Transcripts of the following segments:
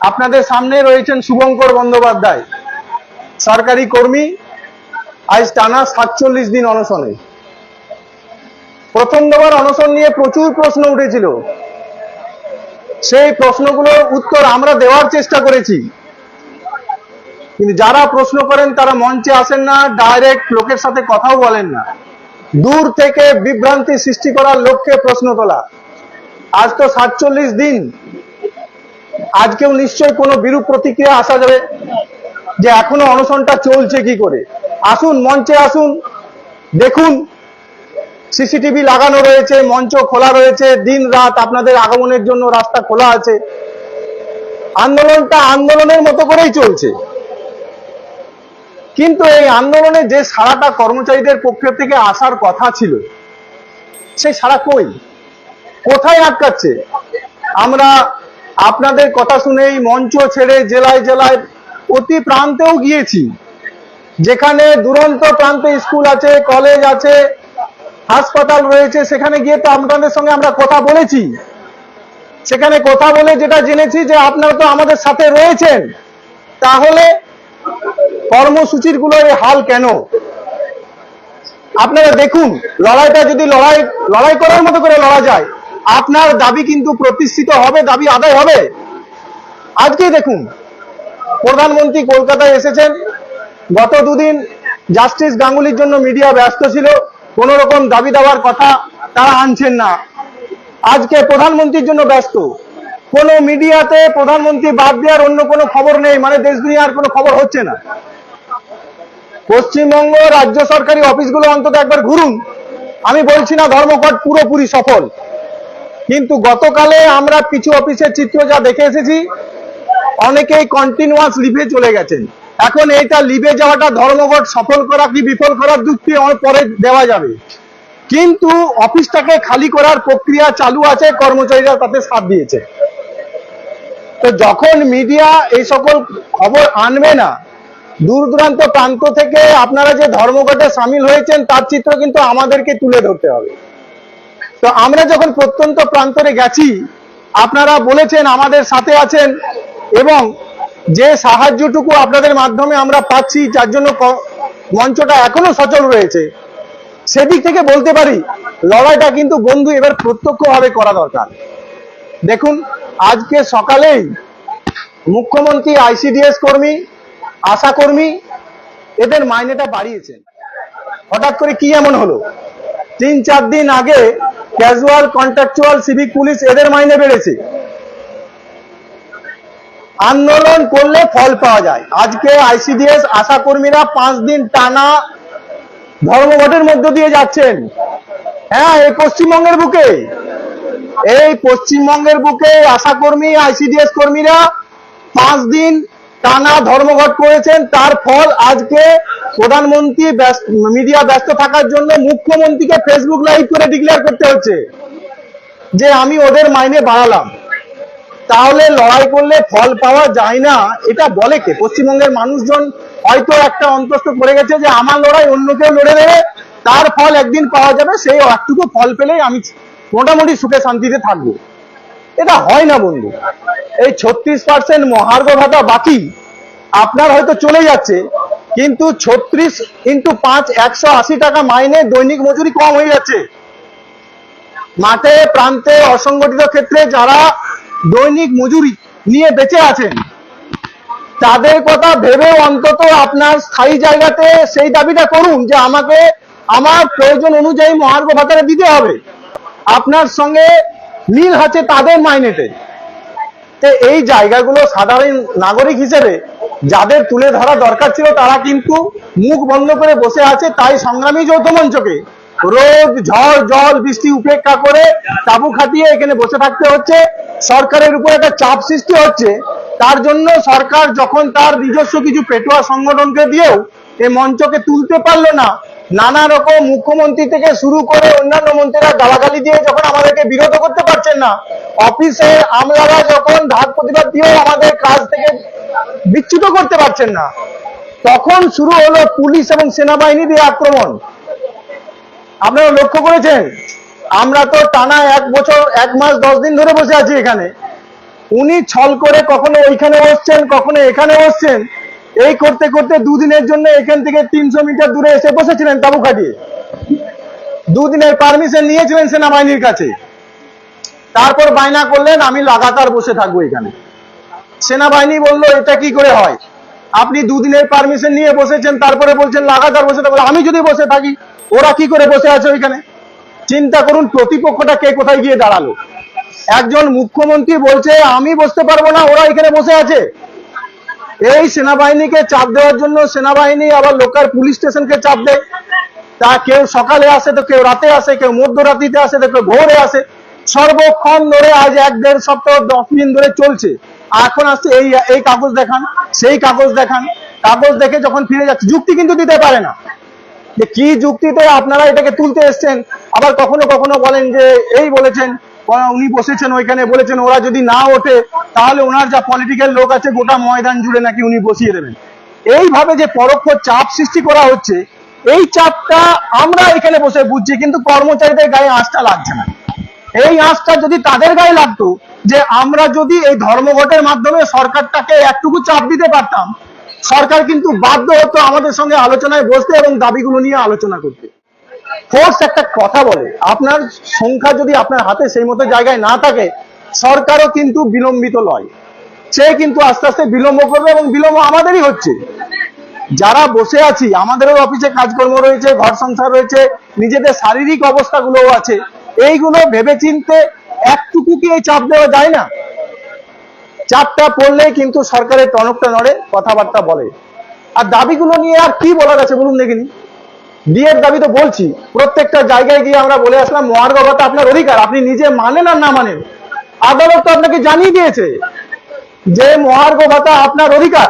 আপনাদের সামনে রয়েছেন শুভঙ্কর বন্দ্যোপাধ্যায়, সরকারি কর্মী, আজ টানা সাতচল্লিশ দিন অনশনে। প্রথম দফার অনশন নিয়ে প্রচুর প্রশ্ন উঠেছিল। সেই প্রশ্নগুলোর উত্তর আমরা দেওয়ার চেষ্টা করেছি। কিন্তু যারা প্রশ্ন করেন, তারা মঞ্চে আসেন না, ডাইরেক্ট লোকের সাথে কথাও বলেন না। দূর থেকে বিভ্রান্তি সৃষ্টি করার লক্ষ্যে প্রশ্ন তোলা। আজ তো সাতচল্লিশ দিন। আজকেও নিশ্চয়ই কোনো বিরূপ প্রতিক্রিয়া আসা যাবে যে এখনও অনশনটা চলছে কি করে? আসুন, মঞ্চে আসুন, দেখুন। সিসিটিভি লাগানো রয়েছে, মঞ্চ খোলা রয়েছে, দিন রাত আপনাদের আগমনের জন্য রাস্তা খোলা আছে। আন্দোলনটা আন্দোলনের মতো করেই চলছে। কিন্তু এই আন্দোলনে যে সারাটা কর্মচারীদের পক্ষ থেকে আসার কথা ছিল সেই সারা কই? কোথায় আটকাচ্ছে? আমরা আপনাদের কথা শুনেই মঞ্চ ছেড়ে জেলায় জেলায় অতি প্রান্তেও গিয়েছি। যেখানে দুরন্ত প্রান্তে স্কুল আছে, কলেজ আছে, হাসপাতাল রয়েছে, সেখানে গিয়ে তো আপনাদের সঙ্গে আমরা কথা বলেছি। সেখানে কথা বলে যেটা জেনেছি যে আপনারা তো আমাদের সাথে রয়েছেন। তাহলে কর্মসূচিরগুলো হাল কেন? আপনারা দেখুন, লড়াইটা যদি লড়াই লড়াই করার মতো করে লড়া যায় আপনার দাবি কিন্তু প্রতিষ্ঠিত হবে, দাবি আদায় হবে। আজকেই দেখুন, প্রধানমন্ত্রী কলকাতায় এসেছেন। গত দুদিন জাস্টিস গাঙ্গুলির জন্য মিডিয়া ব্যস্ত ছিল। কোন রকম দাবি দেওয়ার কথা তারা আনছেন না। আজকে প্রধানমন্ত্রীর জন্য ব্যস্ত। কোন মিডিয়াতে প্রধানমন্ত্রী বাদ দেওয়ার অন্য কোনো খবর নেই মানে দেশ দুনিয়ার কোনো খবর হচ্ছে না। পশ্চিমবঙ্গ রাজ্য সরকারি অফিসগুলো অন্তত একবার ঘুরুন। আমি বলছি না ধর্মঘট পুরোপুরি সফল। কিন্তু গতকালে আমরা কিছু অফিসের চিত্র যা দেখে এসেছি, অনেকেই কন্টিনিউয়াস লিভে চলে গেছেন। এখন এইটা লিভে যাওয়াটা ধর্মঘট, সফল করা কি বিফল করার যুক্তি পরে দেওয়া যাবে। কিন্তু অফিসটাকে খালি করার প্রক্রিয়া চালু আছে, কর্মচারীরা তাতে সাথ দিয়েছে। তো যখন মিডিয়া এই সকল খবর আনবে না দূর দূরান্ত প্রান্ত থেকে আপনারা যে ধর্মঘটে সামিল হয়েছেন, তার চিত্র কিন্তু আমাদেরকে তুলে ধরতে হবে। তো আমরা যখন প্রত্যন্ত প্রান্তরে গেছি, আপনারা বলেছেন আমাদের সাথে আছেন এবং যে সাহায্যটুকু আপনাদের মাধ্যমে আমরা পাচ্ছি, যার জন্য মঞ্চটা এখনও সচল রয়েছে সেদিক থেকে বলতে পারি, লড়াইটা কিন্তু বন্ধু এবার প্রত্যক্ষভাবে করা দরকার। দেখুন, আজকে সকালেই মুখ্যমন্ত্রী, আইসিডিএস কর্মী, আশা কর্মী এদের মাইনেটা বাড়িয়েছেন। হঠাৎ করে কি এমন হলো? তিন চার দিন আগে ক্যাজুয়াল কন্ট্রাকচুয়াল সিভিক পুলিশ এদের মাইনে বেড়েছে। আন্দোলন করলে ফল পাওয়া যায়। আজকে আইসিডিএস আশা কর্মীরা পাঁচ দিন টানা ধর্মঘটের মধ্য দিয়ে যাচ্ছেন। হ্যাঁ এই পশ্চিমবঙ্গের বুকে। এই পশ্চিমবঙ্গের বুকে আশা কর্মী আইসিডিএস কর্মীরা পাঁচ দিন টানা ধর্মঘট করেছেন, তার ফল আজকে প্রধানমন্ত্রী মিডিয়া ব্যস্ত থাকার জন্য মুখ্যমন্ত্রীকে ফেসবুক লাইভ করে ডিক্লেয়ার করতে হচ্ছে যে আমি ওদের মাইনে বাড়ালাম। তাহলে লড়াই করলে ফল পাওয়া যায় না, এটা বলে কে? পশ্চিমবঙ্গের মানুষজন হয়তো একটা অন্তস্থ করে গেছে যে আমার লড়াই অন্য কেউ লড়ে দেবে, তার ফল একদিন পাওয়া যাবে, সেই একটুকু ফল পেলেই আমি মোটামুটি সুখে শান্তিতে থাকব। এটা হয় না বন্ধু। এই ছত্রিশ পার্সেন্ট মহার্ঘ ভাতা বাকি। আপনার হয়তো চলে যাচ্ছে, কিন্তু ছত্রিশ ইন্টু পাঁচ একশো আশি টাকা মাইনে দৈনিক মজুরি কম হয়ে যাচ্ছে। মাঠে, প্রান্তে, অসংগঠিত ক্ষেত্রে যারা দৈনিক মজুরি নিয়ে বেঁচে আছেন, তাদের কথা ভেবে অন্তত আপনার স্থায়ী জায়গাতে সেই দাবিটা করুন যে আমাকে আমার প্রয়োজন অনুযায়ী মহার্ঘ ভাতাটা দিতে হবে। আপনার সঙ্গে মিল আছে তাদের মাইনেতে। এই জায়গাগুলো সাধারণ নাগরিক হিসেবে যাদের তুলে ধরা দরকার ছিল, তারা কিন্তু মুখ বন্ধ করে বসে আছে। তাই সংগ্রামী যৌথ মঞ্চকে রোদ, ঝড়, জল, বৃষ্টি উপেক্ষা করে তাবু খাটিয়ে এখানে বসে থাকতে হচ্ছে। সরকারের উপর একটা চাপ সৃষ্টি হচ্ছে। তার জন্য সরকার যখন তার নিজস্ব কিছু পেটোয়া সংগঠনকে দিয়েও এই মঞ্চকে তুলতে পারল না। নানা রকম মুখ্যমন্ত্রী থেকে শুরু করে অন্যান্য মন্ত্রীরা গালাগালি দিয়ে যখন আমাদেরকে বিরত করতে পারছেন না, অফিসে আমলারা যখন ঢাক প্রতিবাদ দিয়েও আমাদের কাজ থেকে বিচ্যুত করতে পারছেন না। তখন শুরু হলো পুলিশ এবং সেনাবাহিনী দিয়ে আক্রমণ। আপনারা লক্ষ্য করেছেন? আমরা তো টানা এক বছর, এক মাস, দশ দিন ধরে বসে আছি এখানে। উনি ছল করে কখনো ওইখানে বসছেন, কখনো এখানে বসছেন। এই করতে করতে দুদিনের জন্য এখান থেকে তিনশো মিটার দূরে এসে বসেছিলেন তাবু খাটিয়ে দুদিনের পারমিশন নিয়েছিলেন সেনাবাহিনীর কাছে। তারপর বায়না করলেন, আমি লাগাতার বসে থাকব এখানে। সেনাবাহিনী বলল, এটা কি করে হয়? আপনি দুদিনের পারমিশন নিয়ে বসেছেন, তারপরে বলছেন লাগাতার বসে থাকব। আমি যদি বসে থাকি, ওরা কি করে বসে আছে ওইখানে? চিন্তা করুন, প্রতিপক্ষটা কে কোথায় গিয়ে দাঁড়াল? একজন মুখ্যমন্ত্রী বলছে, আমি বসতে পারব না, ওরা এখানে বসে আছে। এই সেনাবাহিনীকে চাপ দেওয়ার জন্য সেনাবাহিনী আবার লোকাল পুলিশ স্টেশনকে চাপ দেয়। তা কেউ সকালে আসে তো কেউ রাতে আসে, কেউ মধ্যরাত্রিতে আসে তো কেউ ভোরে আসে। সর্বক্ষণ ধরে আজ এক দেড় সপ্তাহ দশ দিন ধরে চলছে। এখন আসছে এই এই কাগজ দেখান, সেই কাগজ দেখান। কাগজ দেখে যখন ফিরে যাচ্ছে, যুক্তি কিন্তু দিতে পারে না। যে কি যুক্তিতে আপনারা এটাকে তুলতে এসছেন? আবার কখনো কখনো বলেন যে এই বলেছেন উনি বসেছেন ওইখানে, বলেছেন ওরা যদি না ওঠে, তাহলে ওনার যা পলিটিক্যাল লোক আছে গোটা ময়দান জুড়ে নাকি উনি বসিয়ে দেবেন। এইভাবে যে পরোক্ষ চাপ সৃষ্টি করা হচ্ছে, এই চাপটা আমরা এখানে বসে বুঝছি, কিন্তু কর্মচারীদের গায়ে আঁচটা লাগছে না। এই আঁচটা যদি তাদের গায়ে লাগতো, যে আমরা যদি এই ধর্মঘটের মাধ্যমে সরকারটাকে একটুকু চাপ দিতে পারতাম, সরকার কিন্তু বাধ্য হতো আমাদের সঙ্গে আলোচনায় বসতে এবং দাবিগুলো নিয়ে আলোচনা করতে। ফোর্স একটা কথা বলে। আপনার সংখ্যা যদি আপনার হাতে সেই মতো জায়গায় না থাকে, সরকারও কিন্তু বিলম্বিত লয় সে কিন্তু আস্তে আস্তে বিলম্ব করবে এবং বিলম্ব আমাদেরই হচ্ছে। যারা বসে আছি, আমাদেরও অফিসে কাজকর্ম রয়েছে, ঘর সংসার রয়েছে, নিজেদের শারীরিক অবস্থাগুলোও আছে, এইগুলো ভেবে চিনতে একটুকু কি এই চাপ দেওয়া যায় না। চাপটা পড়লেই কিন্তু সরকারের টনকটা নড়ে, কথাবার্তা বলে। আর দাবিগুলো নিয়ে আর কি বলার আছে বলুন দেখিনি? বিয়ের দাবি তো বলছি। প্রত্যেকটা জায়গায় গিয়ে আমরা বলে আসলাম, মহার্ঘ আপনার অধিকার, আপনি নিজে মানেন আর না মানেন। আদালত তো আপনাকে জানিয়ে দিয়েছে যে মহার্ঘ ভাতা আপনার অধিকার।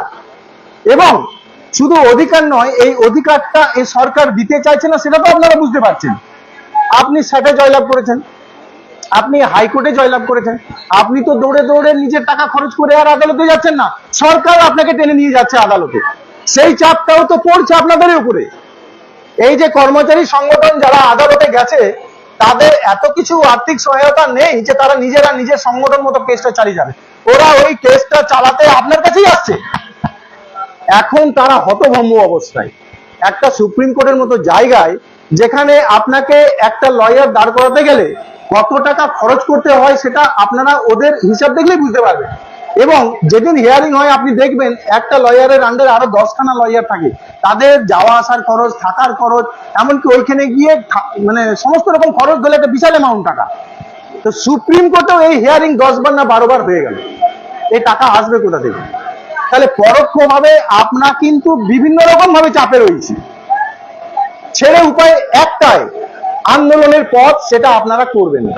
এবং শুধু অধিকার নয়, এই অধিকারটা এই সরকার দিতে চাইছে না, সেটা তো আপনারা বুঝতে পারছেন। আপনি সেটা জয়লাভ করেছেন, আপনি হাইকোর্টে জয়লাভ করেছেন, আপনি তো দৌড়ে দৌড়ে নিজের টাকা খরচ করে আর আদালতে যাচ্ছেন না। সরকার আপনাকে টেনে নিয়ে যাচ্ছে আদালতে। সেই চাপটাও তো পড়ছে আপনাদের উপরে। এই যে কর্মচারী সংগঠন যারা আদালতে গেছে, তাদের এত কিছু আর্থিক সহায়তা নেই যে তারা নিজেরা নিজের সংগঠন মতো কেসটা চালিয়ে যাবে। ওরা ওই কেসটা চালাতে আপনার কাছেই আসছে। এখন তারা হতভম্ব অবস্থায়। একটা সুপ্রিম কোর্টের মতো জায়গায় যেখানে আপনাকে একটা লয়ার দাঁড় করাতে গেলে কত টাকা খরচ করতে হয় সেটা আপনারা ওদের হিসাব দেখলেই বুঝতে পারবেন। এবং যেদিন হিয়ারিং হয়, আপনি দেখবেন একটা লয়ারের আন্ডারে আরও দশখানা লয়ার থাকে। তাদের যাওয়া আসার খরচ, থাকার খরচ, এমনকি ওইখানে গিয়ে মানে সমস্ত রকম খরচ ধরে একটা বিশাল অ্যামাউন্ট টাকা। তো সুপ্রিম কোর্টেও এই হিয়ারিং দশ বার না বারো বার হয়ে গেল। এই টাকা আসবে কোথা থেকে? তাহলে পরোক্ষভাবে আপনা কিন্তু বিভিন্ন রকম ভাবে চাপে রয়েছে। ছেড়ে উপায় একটাই, আন্দোলনের পথ সেটা আপনারা করবেন না।